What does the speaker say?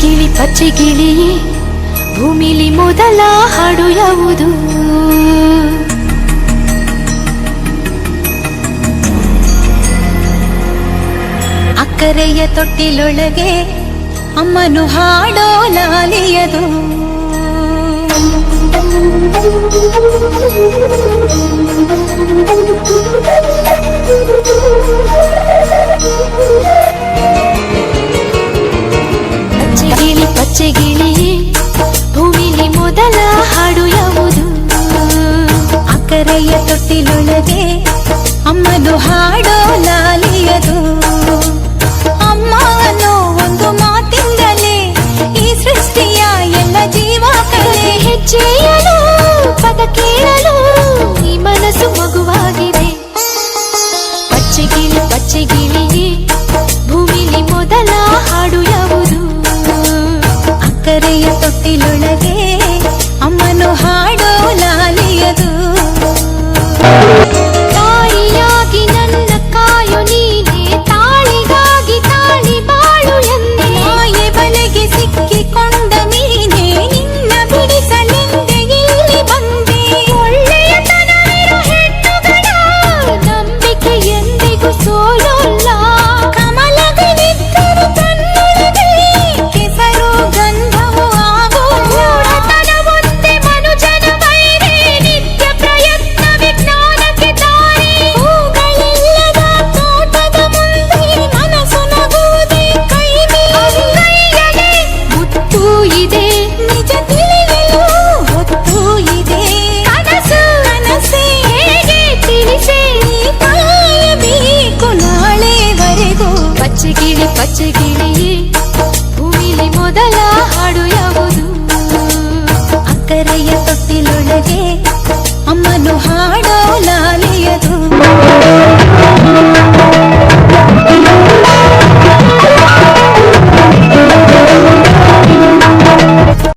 ಗಿಳಿ ಪಚ್ಚೆ ಗಿಳಿ ಭೂಮಿಲಿ ಮೊದಲ ಹಾಡು ಯಾವುದು? ಅಕ್ಕರೆಯ ತೊಟ್ಟಿಲೊಳಗೆ ಅಮ್ಮನು ಹಾಡೋ ಲಾಲಿಯದು ಬಚ್ಚೆಗಿಳಿಯೇ ಭೂಮಿಲಿ ಮೊದಲ ಹಾಡು ಯಾವುದು? ಅಕ್ಕರೆಯ ತೊಟ್ಟಿಲೊಳಗೆ ಅಮ್ಮದು ಹಾಡೋ ಲಾಲಿಯದು. ತಾಯಿಯ ತೊಟ್ಟಿಲೊಳಗೆ ಅಮ್ಮನು ಹಾಡೋ ಲಾಲಿಯದು.